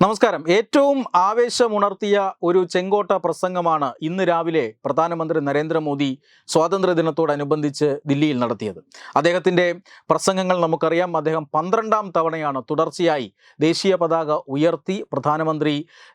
നമസ്കാരം. ഏറ്റവും ആവേശമുണർത്തിയ ഒരു ചെങ്കോട്ട പ്രസംഗമാണ് ഇന്ന് രാവിലെ പ്രധാനമന്ത്രി നരേന്ദ്രമോദി സ്വാതന്ത്ര്യദിനത്തോടനുബന്ധിച്ച് ദില്ലിയിൽ നടത്തിയത്. അദ്ദേഹത്തിന്റെ പ്രസംഗങ്ങൾ നമുക്കറിയാം. അദ്ദേഹം പന്ത്രണ്ടാം തവണയാണ് തുടർച്ചയായി ദേശീയ പതാക ഉയർത്തി പ്രധാനമന്ത്രി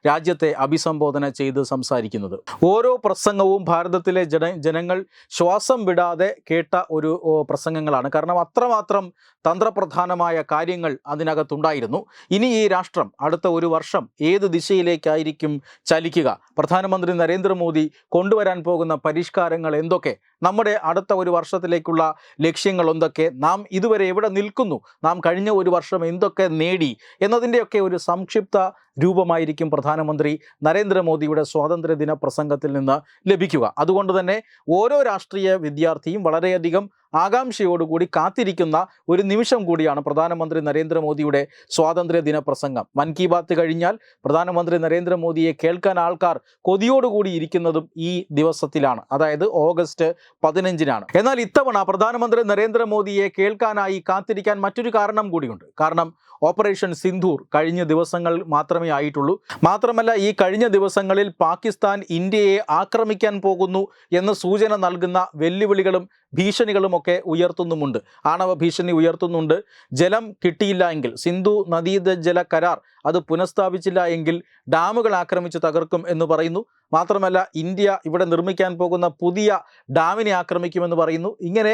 രാജ്യത്തെ അഭിസംബോധന ചെയ്ത് സംസാരിക്കുന്നത്. ഓരോ പ്രസംഗവും ഭാരതത്തിലെ ജന ജനങ്ങൾ ശ്വാസം വിടാതെ കേട്ട ഒരു പ്രസംഗങ്ങളാണ്. കാരണം അത്രമാത്രം തന്ത്രപ്രധാനമായ കാര്യങ്ങൾ അതിനകത്തുണ്ടായിരുന്നു. ഇനി ഈ രാഷ്ട്രം അടുത്ത ഒരു വർഷം ഏത് ദിശയിലേക്കായിരിക്കും ചലിക്കുക? പ്രധാനമന്ത്രി നരേന്ദ്രമോദി കൊണ്ടുവരാൻ പോകുന്ന പരിഷ്കാരങ്ങൾ എന്തൊക്കെ? നമ്മുടെ അടുത്ത ഒരു വർഷത്തിലേക്കുള്ള ലക്ഷ്യങ്ങൾ എന്തൊക്കെ? നാം ഇതുവരെ എവിടെ നിൽക്കുന്നു? നാം കഴിഞ്ഞ ഒരു വർഷം എന്തൊക്കെ നേടി? എന്നതിന്റെയൊക്കെ ഒരു സംക്ഷിപ്ത രൂപമായിരിക്കും പ്രധാനമന്ത്രി നരേന്ദ്രമോദിയുടെ സ്വാതന്ത്ര്യദിന പ്രസംഗത്തിൽ നിന്ന് ലഭിക്കുക. അതുകൊണ്ട് തന്നെ ഓരോ രാഷ്ട്രീയ വിദ്യാർത്ഥിയും വളരെയധികം ആകാംക്ഷയോടുകൂടി കാത്തിരിക്കുന്ന ഒരു നിമിഷം കൂടിയാണ് പ്രധാനമന്ത്രി നരേന്ദ്രമോദിയുടെ സ്വാതന്ത്ര്യദിന പ്രസംഗം. മൻ കി ബാത്ത് കഴിഞ്ഞാൽ പ്രധാനമന്ത്രി നരേന്ദ്രമോദിയെ കേൾക്കാൻ ആൾക്കാർ കൊതിയോടുകൂടി ഇരിക്കുന്നതും ഈ ദിവസത്തിലാണ്. അതായത് ഓഗസ്റ്റ് പതിനഞ്ചിനാണ്. എന്നാൽ ഇത്തവണ പ്രധാനമന്ത്രി നരേന്ദ്രമോദിയെ കേൾക്കാനായി കാത്തിരിക്കാൻ മറ്റൊരു കാരണം കൂടിയുണ്ട്. കാരണം ഓപ്പറേഷൻ സിന്ധൂർ കഴിഞ്ഞ ദിവസങ്ങൾ മാത്രമേ ആയിട്ടുള്ളൂ. മാത്രമല്ല ഈ കഴിഞ്ഞ ദിവസങ്ങളിൽ പാകിസ്ഥാൻ ഇന്ത്യയെ ആക്രമിക്കാൻ പോകുന്നു എന്ന സൂചന നൽകുന്ന വെല്ലുവിളികളും ഭീഷണികളുമൊക്കെ ഉയർത്തുന്നുമുണ്ട്. ആണവ ഭീഷണി ഉയർത്തുന്നുണ്ട്. ജലം കിട്ടിയില്ല എങ്കിൽ സിന്ധു നദീജല കരാർ അത് പുനഃസ്ഥാപിച്ചില്ല എങ്കിൽ ഡാമുകൾ ആക്രമിച്ച് തകർക്കും എന്ന് പറയുന്നു. മാത്രമല്ല ഇന്ത്യ ഇവിടെ നിർമ്മിക്കാൻ പോകുന്ന പുതിയ ഡാമിനെ ആക്രമിക്കുമെന്ന് പറയുന്നു. ഇങ്ങനെ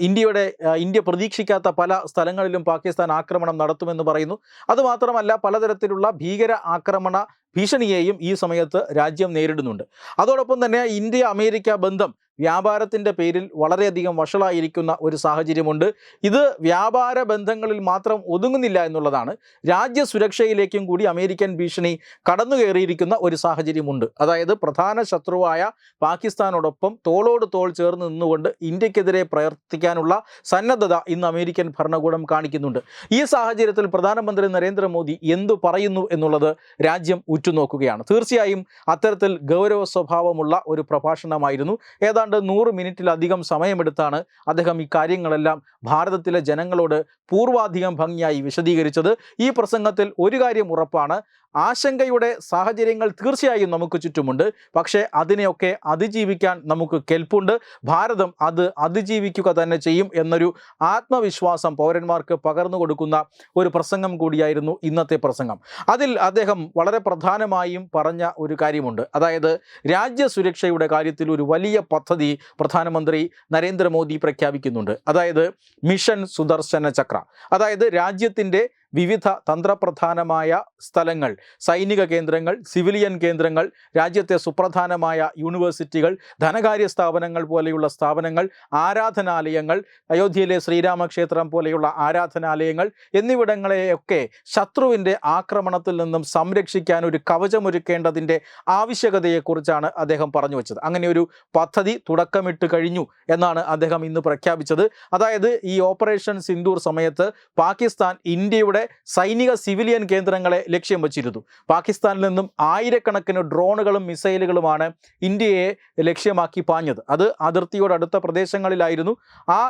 ഇന്ത്യയുടെ ഇന്ത്യ പ്രതീക്ഷിക്കാത്ത പല സ്ഥലങ്ങളിലും പാകിസ്ഥാൻ ആക്രമണം നടത്തുമെന്ന് പറയുന്നു. അതുമാത്രമല്ല പലതരത്തിലുള്ള ഭീകര ആക്രമണ ഭീഷണിയെയും ഈ സമയത്ത് രാജ്യം നേരിടുന്നുണ്ട്. അതോടൊപ്പം തന്നെ ഇന്ത്യ അമേരിക്ക ബന്ധം വ്യാപാരത്തിന്റെ പേരിൽ വളരെയധികം വഷളായിരിക്കുന്ന ഒരു സാഹചര്യമുണ്ട്. ഇത് വ്യാപാര ബന്ധങ്ങളിൽ മാത്രം ഒതുങ്ങുന്നില്ല എന്നുള്ളതാണ്. രാജ്യ സുരക്ഷയിലേക്കും കൂടി അമേരിക്കൻ ഭീഷണി കടന്നു കയറിയിരിക്കുന്ന ഒരു സാഹചര്യമുണ്ട്. അതായത് പ്രധാന ശത്രുവായ പാകിസ്ഥാനോടൊപ്പം തോളോട് തോൾ ചേർന്ന് നിന്നുകൊണ്ട് ഇന്ത്യക്കെതിരെ പ്രവർത്തിക്കാനുള്ള സന്നദ്ധത ഇന്ന് അമേരിക്കൻ ഭരണകൂടം കാണിക്കുന്നുണ്ട്. ഈ സാഹചര്യത്തിൽ പ്രധാനമന്ത്രി നരേന്ദ്രമോദി എന്തു പറയുന്നു എന്നുള്ളത് രാജ്യം ഉറ്റുനോക്കുകയാണ്. തീർച്ചയായും അത്തരത്തിൽ ഗൗരവ സ്വഭാവമുള്ള ഒരു പ്രഭാഷണമായിരുന്നു. ഏതാണ്ട് നൂറ് മിനിറ്റിലധികം സമയമെടുത്താണ് അദ്ദേഹം ഇക്കാര്യങ്ങളെല്ലാം കാര്യങ്ങളെല്ലാം ഭാരതത്തിലെ ജനങ്ങളോട് പൂർവാധികം ഭംഗിയായി വിശദീകരിച്ചത്. ഈ പ്രസംഗത്തിൽ ഒരു കാര്യം ഉറപ്പാണ്. ആശങ്കയുടെ സാഹചര്യങ്ങൾ തീർച്ചയായും നമുക്ക് ചുറ്റുമുണ്ട്. പക്ഷേ അതിനെയൊക്കെ അതിജീവിക്കാൻ നമുക്ക് കെൽപ്പുണ്ട്. ഭാരതം അത് അതിജീവിക്കുക തന്നെ ചെയ്യും എന്നൊരു ആത്മവിശ്വാസം പൗരന്മാർക്ക് പകർന്നു കൊടുക്കുന്ന ഒരു പ്രസംഗം കൂടിയായിരുന്നു ഇന്നത്തെ പ്രസംഗം. അതിൽ അദ്ദേഹം വളരെ പ്രധാനമായും പറഞ്ഞ ഒരു കാര്യമുണ്ട്. അതായത് രാജ്യസുരക്ഷയുടെ കാര്യത്തിൽ ഒരു വലിയ പദ്ധതി പ്രധാനമന്ത്രി നരേന്ദ്രമോദി പ്രഖ്യാപിക്കുന്നുണ്ട്. അതായത് മിഷൻ സുദർശന ചക്ര. അതായത് രാജ്യത്തിന്റെ വിവിധ തന്ത്രപ്രധാനമായ സ്ഥലങ്ങൾ സൈനിക കേന്ദ്രങ്ങൾ സിവിലിയൻ കേന്ദ്രങ്ങൾ രാജ്യത്തെ സുപ്രധാനമായ യൂണിവേഴ്സിറ്റികൾ ധനകാര്യ സ്ഥാപനങ്ങൾ പോലെയുള്ള സ്ഥാപനങ്ങൾ ആരാധനാലയങ്ങൾ അയോധ്യയിലെ ശ്രീരാമക്ഷേത്രം പോലെയുള്ള ആരാധനാലയങ്ങൾ എന്നിവിടങ്ങളെയൊക്കെ ശത്രുവിന്റെ ആക്രമണത്തിൽ നിന്നും സംരക്ഷിക്കാൻ ഒരു കവചമൊരുക്കേണ്ടതിന്റെ ആവശ്യകതയെക്കുറിച്ചാണ് അദ്ദേഹം പറഞ്ഞു വെച്ചത്. അങ്ങനെ ഒരു പദ്ധതി തുടക്കമിട്ട് കഴിഞ്ഞു എന്നാണ് അദ്ദേഹം ഇന്ന് പ്രഖ്യാപിച്ചത്. അതായത് ഈ ഓപ്പറേഷൻ സിന്ദൂർ സമയത്ത് പാകിസ്ഥാൻ ഇന്ത്യയുടെ സൈനിക സിവിലിയൻ കേന്ദ്രങ്ങളെ ലക്ഷ്യം വച്ചിരുന്നു. പാകിസ്ഥാനിൽ നിന്നും ആയിരക്കണക്കിന് ഡ്രോണുകളും മിസൈലുകളുമാണ് ഇന്ത്യയെ ലക്ഷ്യമാക്കി പാഞ്ഞത്. അത് അതിർത്തിയോടടുത്ത പ്രദേശങ്ങളിലായിരുന്നു. ആ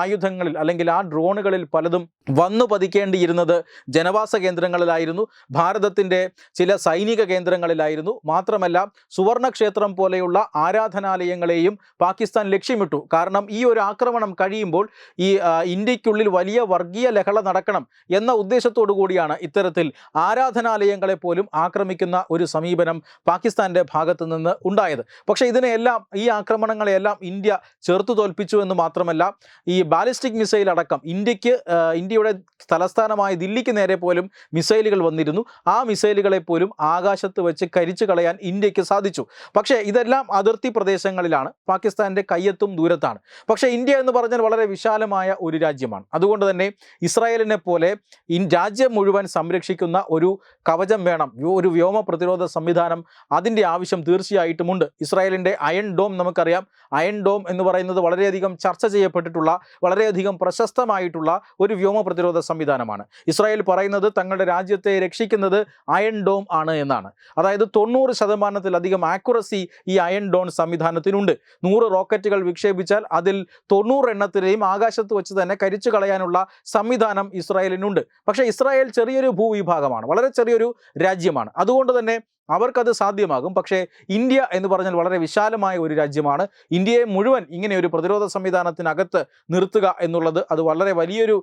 ആയുധങ്ങളിൽ അല്ലെങ്കിൽ ആ ഡ്രോണുകളിൽ പലതും വന്നു പതിക്കേണ്ടിയിരുന്നത് ജനവാസ കേന്ദ്രങ്ങളിലായിരുന്നു. ഭാരതത്തിന്റെ ചില സൈനിക കേന്ദ്രങ്ങളിലായിരുന്നു. മാത്രമല്ല സുവർണക്ഷേത്രം പോലെയുള്ള ആരാധനാലയങ്ങളെയും പാകിസ്ഥാൻ ലക്ഷ്യമിട്ടു. കാരണം ഈ ഒരു ആക്രമണം കഴിയുമ്പോൾ ഈ ഇന്ത്യക്കുള്ളിൽ വലിയ വർഗീയ ലഹള നടക്കണം എന്ന ഉദ്ദേശത്തോടു കൂടിയാണ് ഇത്തരത്തിൽ ആരാധനാലയങ്ങളെ പോലും ആക്രമിക്കുന്ന ഒരു സമീപനം പാകിസ്ഥാന്റെ ഭാഗത്തു നിന്ന് ഉണ്ടായത്. പക്ഷേ ഇതിനെയെല്ലാം ഈ ആക്രമണങ്ങളെയെല്ലാം ഇന്ത്യ ചെറുത്തു തോൽപ്പിച്ചു എന്ന് മാത്രമല്ല ഈ ബാലിസ്റ്റിക് മിസൈൽ അടക്കം ഇന്ത്യയ്ക്ക് ഇന്ത്യയുടെ തലസ്ഥാനമായ ദില്ലിക്ക് നേരെ പോലും മിസൈലുകൾ വന്നിരുന്നു. ആ മിസൈലുകളെ പോലും ആകാശത്ത് വെച്ച് കരിച്ചു കളയാൻ ഇന്ത്യയ്ക്ക് സാധിച്ചു. പക്ഷേ ഇതെല്ലാം അതിർത്തി പ്രദേശങ്ങളിലാണ്. പാകിസ്ഥാന്റെ കയ്യെത്തും ദൂരത്താണ്. പക്ഷേ ഇന്ത്യ എന്ന് പറഞ്ഞാൽ വളരെ വിശാലമായ ഒരു രാജ്യമാണ്. അതുകൊണ്ട് തന്നെ ഇസ്രായേലിനെ പോലെ ഇൻ രാജ്യം മുഴുവൻ സംരക്ഷിക്കുന്ന ഒരു കവചം വേണം. ഒരു വ്യോമ പ്രതിരോധ സംവിധാനം അതിന്റെ ആവശ്യം തീർച്ചയായിട്ടുമുണ്ട്. ഇസ്രായേലിന്റെ അയൺ ഡോം നമുക്കറിയാം. അയൺ ഡോം എന്ന് പറയുന്നത് വളരെയധികം ചർച്ച ചെയ്യപ്പെട്ടിട്ടുള്ള വളരെയധികം പ്രശസ്തമായിട്ടുള്ള ഒരു വ്യോമ പ്രതിരോധ സംവിധാനമാണ്. ഇസ്രായേൽ പറയുന്നത് തങ്ങളുടെ രാജ്യത്തെ രക്ഷിക്കുന്നത് അയൺ ഡോം ആണ് എന്നാണ്. അതായത് തൊണ്ണൂറ് ശതമാനത്തിലധികം ആക്യുറസി ഈ അയൺ ഡോൺ സംവിധാനത്തിനുണ്ട്. നൂറ് റോക്കറ്റുകൾ വിക്ഷേപിച്ചാൽ അതിൽ തൊണ്ണൂറ് എണ്ണത്തിലെയും ആകാശത്ത് വെച്ച് തന്നെ കരിച്ചു കളയാനുള്ള സംവിധാനം ഇസ്രായേലിനുണ്ട്. പക്ഷേ ഇസ്രായേൽ ചെറിയൊരു ഭൂവിഭാഗമാണ് വളരെ ചെറിയൊരു രാജ്യമാണ്. അതുകൊണ്ട് തന്നെ അവർക്കത് സാധ്യമാകും. പക്ഷേ ഇന്ത്യ എന്ന് പറഞ്ഞാൽ വളരെ വിശാലമായ ഒരു രാജ്യമാണ്. ഇന്ത്യയെ മുഴുവൻ ഇങ്ങനെ ഒരു പ്രതിരോധ സംവിധാനത്തിനകത്ത് നിർത്തുക എന്നുള്ളത് അത് വളരെ വലിയൊരു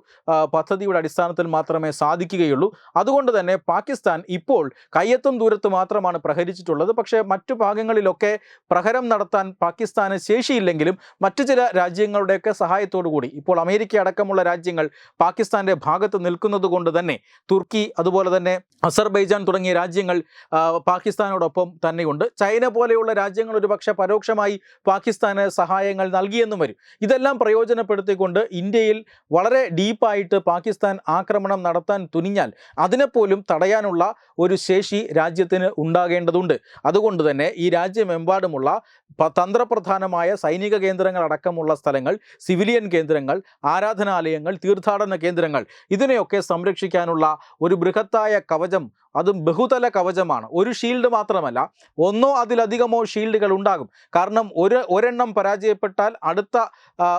പദ്ധതിയുടെ അടിസ്ഥാനത്തിൽ മാത്രമേ സാധിക്കുകയുള്ളൂ. അതുകൊണ്ട് തന്നെ പാകിസ്ഥാൻ ഇപ്പോൾ കയ്യെത്തും ദൂരത്ത് മാത്രമാണ് പ്രഹരിച്ചിട്ടുള്ളത്. പക്ഷേ മറ്റു ഭാഗങ്ങളിലൊക്കെ പ്രഹരം നടത്താൻ പാകിസ്ഥാന് ശേഷിയില്ലെങ്കിലും മറ്റു ചില രാജ്യങ്ങളുടെയൊക്കെ സഹായത്തോടു കൂടി ഇപ്പോൾ അമേരിക്ക അടക്കമുള്ള രാജ്യങ്ങൾ പാകിസ്ഥാന്റെ ഭാഗത്ത് നിൽക്കുന്നത് തന്നെ തുർക്കി അതുപോലെ തന്നെ അസർബൈജാൻ തുടങ്ങിയ രാജ്യങ്ങൾ പാകിസ്ഥാനോടൊപ്പം തന്നെയുണ്ട്. ചൈന പോലെയുള്ള രാജ്യങ്ങൾ ഒരുപക്ഷെ പരോക്ഷമായി പാകിസ്ഥാന് സഹായങ്ങൾ നൽകിയെന്നും വരും. ഇതെല്ലാം പ്രയോജനപ്പെടുത്തിക്കൊണ്ട് ഇന്ത്യയിൽ വളരെ ഡീപ്പായിട്ട് പാകിസ്ഥാൻ ആക്രമണം നടത്താൻ തുനിഞ്ഞാൽ അതിനെപ്പോലും തടയാനുള്ള ഒരു ശേഷി രാജ്യത്തിന് ഉണ്ടാകേണ്ടതുണ്ട്. അതുകൊണ്ട് തന്നെ ഈ രാജ്യമെമ്പാടുമുള്ള തന്ത്രപ്രധാനമായ സൈനിക കേന്ദ്രങ്ങൾ അടക്കമുള്ള സ്ഥലങ്ങൾ സിവിലിയൻ കേന്ദ്രങ്ങൾ ആരാധനാലയങ്ങൾ തീർത്ഥാടന കേന്ദ്രങ്ങൾ ഇതിനെയൊക്കെ സംരക്ഷിക്കാനുള്ള ഒരു ബൃഹത്തായ കവചം അതും ബഹുതല കവചമാണ്. ഒരു ഷീൽഡ് മാത്രമല്ല ഒന്നോ അതിലധികമോ ഷീൽഡുകൾ ഉണ്ടാകും. കാരണം ഒരു ഒരെണ്ണം പരാജയപ്പെട്ടാൽ അടുത്ത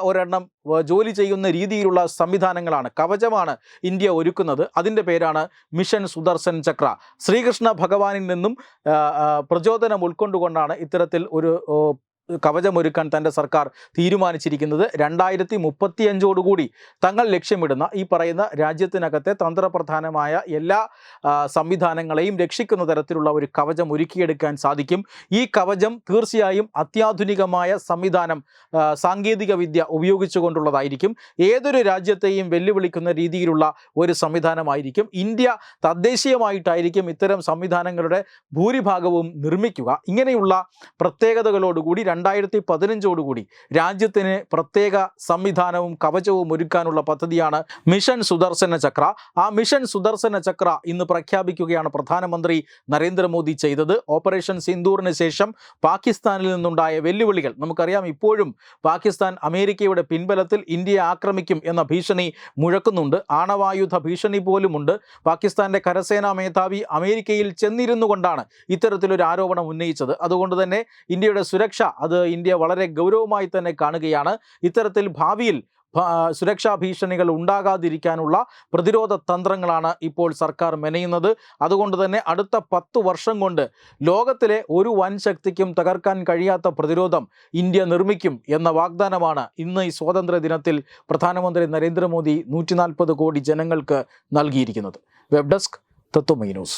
ഒരെണ്ണം ജോലി ചെയ്യുന്ന രീതിയിലുള്ള സംവിധാനങ്ങളാണ് കവചമാണ് ഇന്ത്യ ഒരുക്കുന്നത്. അതിന്റെ പേരാണ് മിഷൻ സുദർശൻ ചക്ര. ശ്രീകൃഷ്ണ ഭഗവാനിൽ നിന്നും പ്രചോദനം ഉൾക്കൊണ്ടുകൊണ്ടാണ് ഇത്തരത്തിൽ ഒരു കവചമൊരുക്കാൻ തന്റെ സർക്കാർ തീരുമാനിച്ചിരിക്കുന്നത് രണ്ടായിരത്തി മുപ്പത്തിയഞ്ചോടുകൂടി തങ്ങൾ ലക്ഷ്യമിടുന്ന ഈ പറയുന്ന രാജ്യത്തിനകത്തെ തന്ത്രപ്രധാനമായ എല്ലാ സംവിധാനങ്ങളെയും രക്ഷിക്കുന്ന തരത്തിലുള്ള ഒരു കവചം ഒരുക്കിയെടുക്കാൻ സാധിക്കും. ഈ കവചം തീർച്ചയായും അത്യാധുനികമായ സംവിധാനം സാങ്കേതിക വിദ്യ ഉപയോഗിച്ചുകൊണ്ടുള്ളതായിരിക്കും. ഏതൊരു രാജ്യത്തെയും വെല്ലുവിളിക്കുന്ന രീതിയിലുള്ള ഒരു സംവിധാനമായിരിക്കും. ഇന്ത്യ തദ്ദേശീയമായിട്ടായിരിക്കും ഇത്തരം സംവിധാനങ്ങളുടെ ഭൂരിഭാഗവും നിർമ്മിക്കുക. ഇങ്ങനെയുള്ള പ്രത്യേകതകളോടുകൂടി രണ്ടായിരത്തി പതിനഞ്ചോടുകൂടി രാജ്യത്തിന് പ്രത്യേക സംവിധാനവും കവചവും ഒരുക്കാനുള്ള പദ്ധതിയാണ് മിഷൻ സുദർശന ചക്ര. ആ മിഷൻ സുദർശന ചക്ര ഇന്ന് പ്രഖ്യാപിക്കുകയാണ് പ്രധാനമന്ത്രി നരേന്ദ്രമോദി ചെയ്തത്. ഓപ്പറേഷൻ സിന്ദൂറിന് ശേഷം പാകിസ്ഥാനിൽ നിന്നുണ്ടായ വെല്ലുവിളികൾ നമുക്കറിയാം. ഇപ്പോഴും പാകിസ്ഥാൻ അമേരിക്കയുടെ പിൻബലത്തിൽ ഇന്ത്യയെ ആക്രമിക്കും എന്ന ഭീഷണി മുഴക്കുന്നുണ്ട്. ആണവായുധ ഭീഷണി പോലുമുണ്ട്. പാകിസ്ഥാന്റെ കരസേനാ മേധാവി അമേരിക്കയിൽ ചെന്നിരുന്നു കൊണ്ടാണ് ഇത്തരത്തിലൊരു ആരോപണം ഉന്നയിച്ചത്. അതുകൊണ്ട് തന്നെ ഇന്ത്യയുടെ സുരക്ഷ അത് ഇന്ത്യ വളരെ ഗൗരവമായി തന്നെ കാണുകയാണ്. ഇത്തരത്തിൽ ഭാവിയിൽ സുരക്ഷാ ഭീഷണികൾ ഉണ്ടാകാതിരിക്കാനുള്ള പ്രതിരോധ തന്ത്രങ്ങളാണ് ഇപ്പോൾ സർക്കാർ മെനയുന്നത്. അതുകൊണ്ട് തന്നെ അടുത്ത പത്ത് വർഷം കൊണ്ട് ലോകത്തിലെ ഒരു വൻ ശക്തിക്കും തകർക്കാൻ കഴിയാത്ത പ്രതിരോധം ഇന്ത്യ നിർമ്മിക്കും എന്ന വാഗ്ദാനമാണ് ഇന്ന് ഈ സ്വാതന്ത്ര്യ ദിനത്തിൽ പ്രധാനമന്ത്രി നരേന്ദ്രമോദി നൂറ്റി കോടി ജനങ്ങൾക്ക് നൽകിയിരിക്കുന്നത്. Web desk Tatwamayi news.